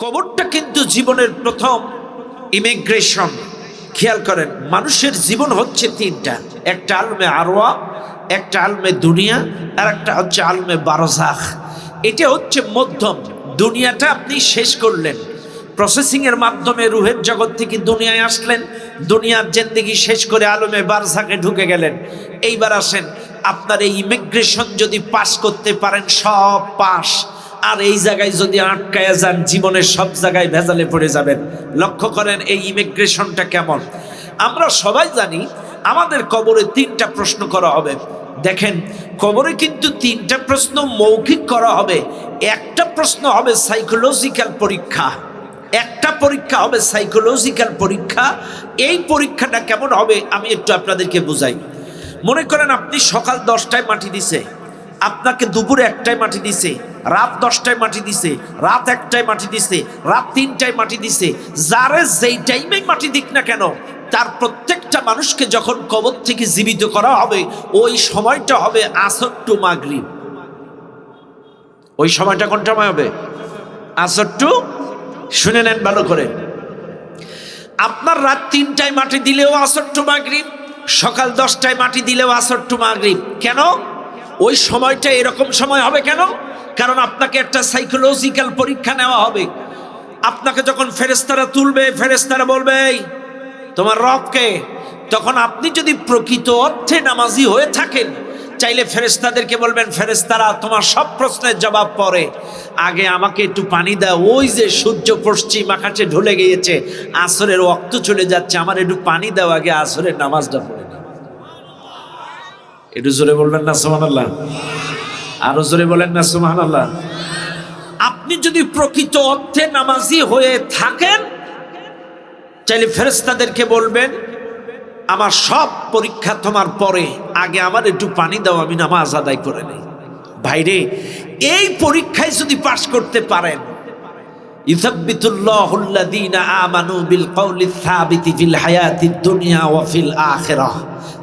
কবরটা কিন্তু জীবনের প্রথম ইমিগ্রেশন খেয়াল করেন, মানুষের জীবন হচ্ছে তিনটা। একটা আলমে আরোয়া একটা আলমে দুনিয়া, আর একটা হচ্ছে আলমে বারোজাখ। এটা হচ্ছে মধ্যম। দুনিয়াটা আপনি শেষ করলেন। প্রসেসিং এর মাধ্যমে রুহের জগৎ থেকে দুনিয়ায় আসলেন। দুনিয়ার জেন্দিগি শেষ করে আলমে বারজাকে ঢুকে গেলেন। এইবার আসেন, আপনার এই ইমিগ্রেশন যদি পাস করতে পারেন, সব পাস। আর এই জায়গায় যদি আটকায়া যান, জীবনের সব জায়গায় ভেজালে পড়ে যাবেন। লক্ষ্য করেন এই ইমিগ্রেশনটা কেমন। আমরা সবাই জানি আমাদের কবরে তিনটা প্রশ্ন করা হবে। দেখেন, কবরে কিন্তু তিনটা প্রশ্ন মৌখিক করা হবে। একটা প্রশ্ন হবে সাইকোলজিক্যাল পরীক্ষা। একটা পরীক্ষা হবে সাইকোলজিক্যাল পরীক্ষা। এই পরীক্ষাটা কেমন হবে আমি একটু আপনাদেরকে বুঝাই। মনে করেন আপনি সকাল দশটায় মাটি দিছে, আপনাকে দুপুরে একটায় মাটি দিছে রাত দশটায় মাটি দিছে, রাত একটায় মাটি দিছে, রাত তিনটায় মাটি দিছে। যারে যেই টাইমে মাটি দিক না কেন, তার প্রত্যেকটা মানুষকে যখন কবর থেকে জীবিত করা হবে, ওই সময়টা হবে আসর টু মাগরিব। ওই সময়টা কোন সময় হবে? আসর টু, শুনে নেন ভালো করে। আপনার রাত তিনটায় মাটি দিলেও আসর টু মাগরিব, সকাল দশটায় মাটি দিলেও আসর টু মাগরিব। কেন? ওই সময়টা এরকম সময় হবে কেন? কারণ আপনাকে একটা সাইকোলজিক্যাল পরীক্ষা নেওয়া হবে। আপনাকে যখন ফেরেস্তারা তুলবে ফেরেস্তারা বলবে "এই, তোমার রবকে তখন আপনি যদি প্রকৃত অর্থে নামাজি হয়ে থাকেন চাইলে ফেরেস্তাদেরকে বলবেন ফেরেস্তারা তোমার সব প্রশ্নের জবাব পরে। আগে আমাকে একটু পানি দাও। ওই যে সূর্য পশ্চিম আকাশে ঢলে গিয়েছে আসরের রক্ত চলে যাচ্ছে আমার একটু পানি দাও আগে আসরের নামাজটা পড়ে নিই। একটু জোরে বলবেন না সোমান আল্লাহ আরও জোরে বলেন না সোমান আল্লাহ আপনি যদি প্রকৃত অর্থে নামাজি হয়ে থাকেন, চাইলে ফেরেস্তাদেরকে বলবেন, আমার সব পরীক্ষা তোমার পরে, আগে আমার একটু পানি দাও, আমি নামাজ আদায় করে নেই। ভাইরে, এই পরীক্ষায় যদি পাশ করতে পারেন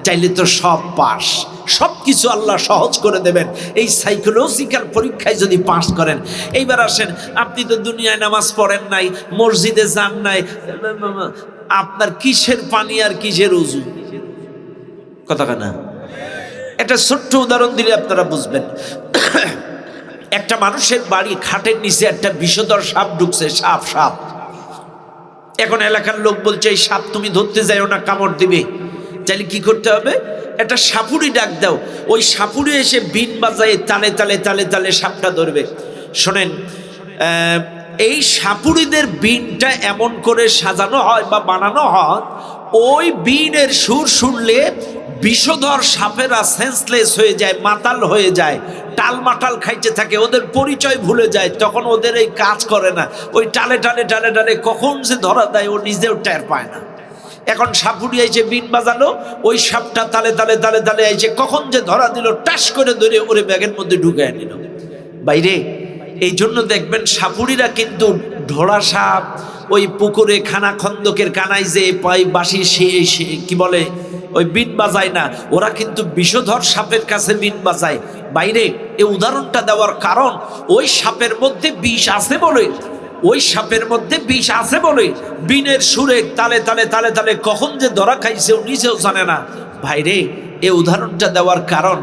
চাইলে তো সব পাস সব কিছু আল্লাহ সহজ করে দেবেন। এই সাইকোলজিক্যাল পরীক্ষায় যদি পাশ করেন, এইবার আসেন, আপনি তো দুনিয়ায় নামাজ পড়েন নাই, মসজিদে যান নাই, আপনার কিসের পানি আর কিসের উজু? কথা না? একটা ছোট্ট উদাহরণ দিলে আপনারা বুঝবেন। একটা মানুষের বাড়ি খাটের নিচে একটা বিষধর সাপ ঢুকছে, সাপ সাপ। এখন এলাকার লোক বলছে, এই সাপ তুমি ধরতে যাও না, কামড় দিবে। তাহলে কি করতে হবে? একটা সাপুরি ডাক দাও। ওই সাপুরি এসে বিন বাজায় তালে তালে তালে তালে সাপটা ধরবে। শোনেন এই সাপুরিদের বিনটা এমন করে সাজানো হয় বা বানানো হয়, ওই বিনের সুর শুনলে বিষধর সাপেরা সেন্সলেস হয়ে যায়, মাতাল হয়ে যায়, টালমাটাল খাইতে থাকে, ওদের পরিচয় ভুলে যায়, তখন ওদের এই কাজ করে না। ওই টালে টালে টালে টালে কখন যে ধরা দেয়, ও নিজেও টের পায় না। এখন সাপুড়ি আইছে বিন বাজালো, ওই সাপটা তালে তালে তালে তালে আইছে কখন যে ধরা দিল, টাস করে ধরে ওরে ব্যাগের মধ্যে ঢুকে নিল। বাইরে, এই জন্য দেখবেন সাপুড়িরা কিন্তু ঢোড়া সাপ, ওই পুকুরে খানা খন্দকের কানায় যে পাই বাসি সে সে- কি বলে, ওই বিন বাজায় না, ওরা কিন্তু বিষধর সাপের কাছে বিন বাজায়। বাইরে এই উদাহরণটা দেওয়ার কারণ, ওই সাপের মধ্যে বিষ আছে বলে ওই সাপের মধ্যে বিষ আছে বলে বিনের সুরে তালে তালে তালে তালে কখন যে ধরা খাইছে ও নিজেও জানে না। ভাইরে এই উদাহরণটা দেওয়ার কারণ,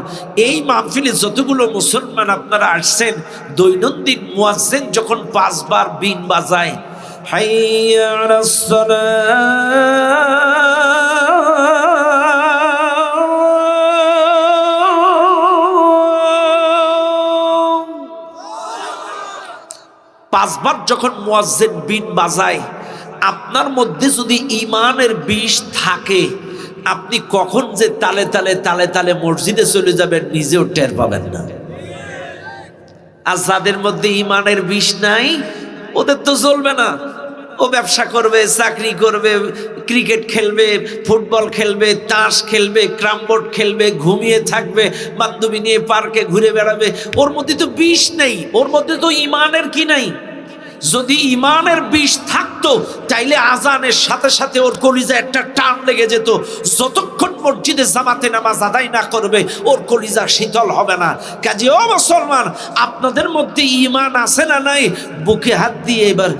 এই মাহফিলে যতগুলো মুসলমান আপনারা আসছেন, দৈনন্দিন মুয়াজ্জেন যখন পাঁচবার বিন বাজায়, হাইয়া পাঁচবার যখন মুয়াজ্জিন বিন বাজায়, আপনার মধ্যে যদি ইমানের বিষ থাকে, আপনি কখন যে তালে তালে তালে তালে মসজিদে চলে যাবেন নিজেও টের পাবেন না। আর যাদের মধ্যে ইমানের বিষ নাই, ওদের তো চলবে না। ও ব্যবসা করবে, চাকরি করবে, ক্রিকেট খেলবে, ফুটবল খেলবে, তাস খেলবে, ক্রামবোর্ড খেলবে, ঘুমিয়ে থাকবে, বান্ধবী নিয়ে পার্কে ঘুরে বেড়াবে। ওর মধ্যে তো বিষ নেই, ওর মধ্যে তো ইমানের কি নাই? যদি ইমানের বিষ থাকতো, তাইলে আজানের সাথে সাথে ওর কলিজা একটা টান লেগে যেত। যতক্ষণ মসজিদে জামাতে নামাজ আদায় না করবে, ওর কলিজা শীতল হবে না। কাজে ও মুসলমান, আপনাদের মধ্যে ইমান আছে না নাই? বুকে হাত দিয়ে এবার